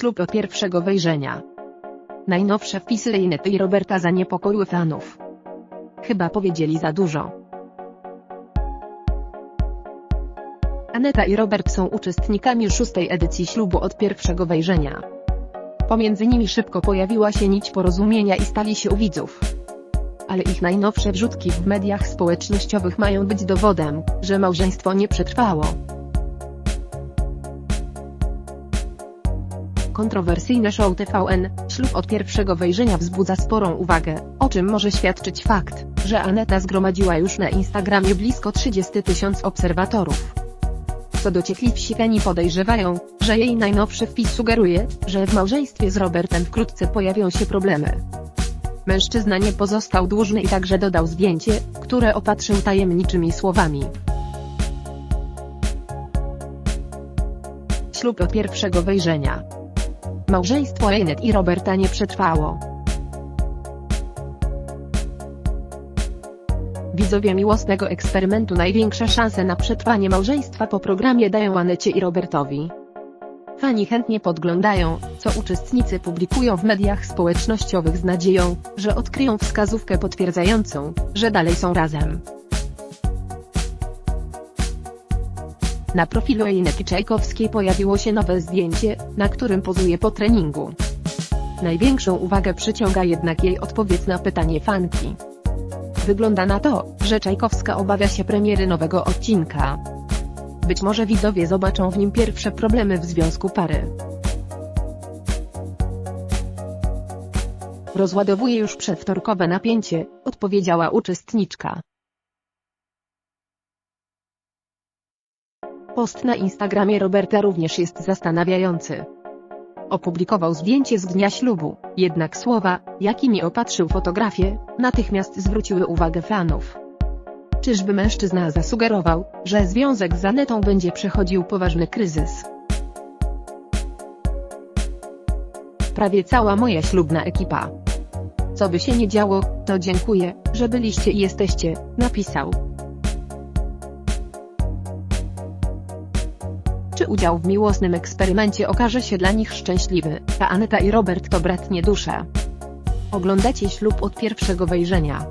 Ślub od pierwszego wejrzenia. Najnowsze wpisy Reinety i Roberta zaniepokoiły fanów. Chyba powiedzieli za dużo. Aneta i Robert są uczestnikami szóstej edycji ślubu od pierwszego wejrzenia. Pomiędzy nimi szybko pojawiła się nić porozumienia i stali się u widzów. Ale ich najnowsze wrzutki w mediach społecznościowych mają być dowodem, że małżeństwo nie przetrwało. Kontrowersyjne show TVN, ślub od pierwszego wejrzenia wzbudza sporą uwagę, o czym może świadczyć fakt, że Aneta zgromadziła już na Instagramie blisko 30 tysięcy obserwatorów. Co dociekliwsi fani podejrzewają, że jej najnowszy wpis sugeruje, że w małżeństwie z Robertem wkrótce pojawią się problemy. Mężczyzna nie pozostał dłużny i także dodał zdjęcie, które opatrzył tajemniczymi słowami. Ślub od pierwszego wejrzenia. Małżeństwo Einet i Roberta nie przetrwało. Widzowie miłosnego eksperymentu największe szanse na przetrwanie małżeństwa po programie dają Anecie i Robertowi. Fani chętnie podglądają, co uczestnicy publikują w mediach społecznościowych z nadzieją, że odkryją wskazówkę potwierdzającą, że dalej są razem. Na profilu Ejneki Czajkowskiej pojawiło się nowe zdjęcie, na którym pozuje po treningu. Największą uwagę przyciąga jednak jej odpowiedź na pytanie fanki. Wygląda na to, że Czajkowska obawia się premiery nowego odcinka. Być może widzowie zobaczą w nim pierwsze problemy w związku pary. Rozładowuje już przedwtorkowe napięcie, odpowiedziała uczestniczka. Post na Instagramie Roberta również jest zastanawiający. Opublikował zdjęcie z dnia ślubu, jednak słowa, jakimi opatrzył fotografię, natychmiast zwróciły uwagę fanów. Czyżby mężczyzna zasugerował, że związek z Anetą będzie przechodził poważny kryzys? Prawie cała moja ślubna ekipa. Co by się nie działo, to dziękuję, że byliście i jesteście, napisał. Czy udział w miłosnym eksperymencie okaże się dla nich szczęśliwy, a Aneta i Robert to bratnie dusze? Oglądacie ślub od pierwszego wejrzenia.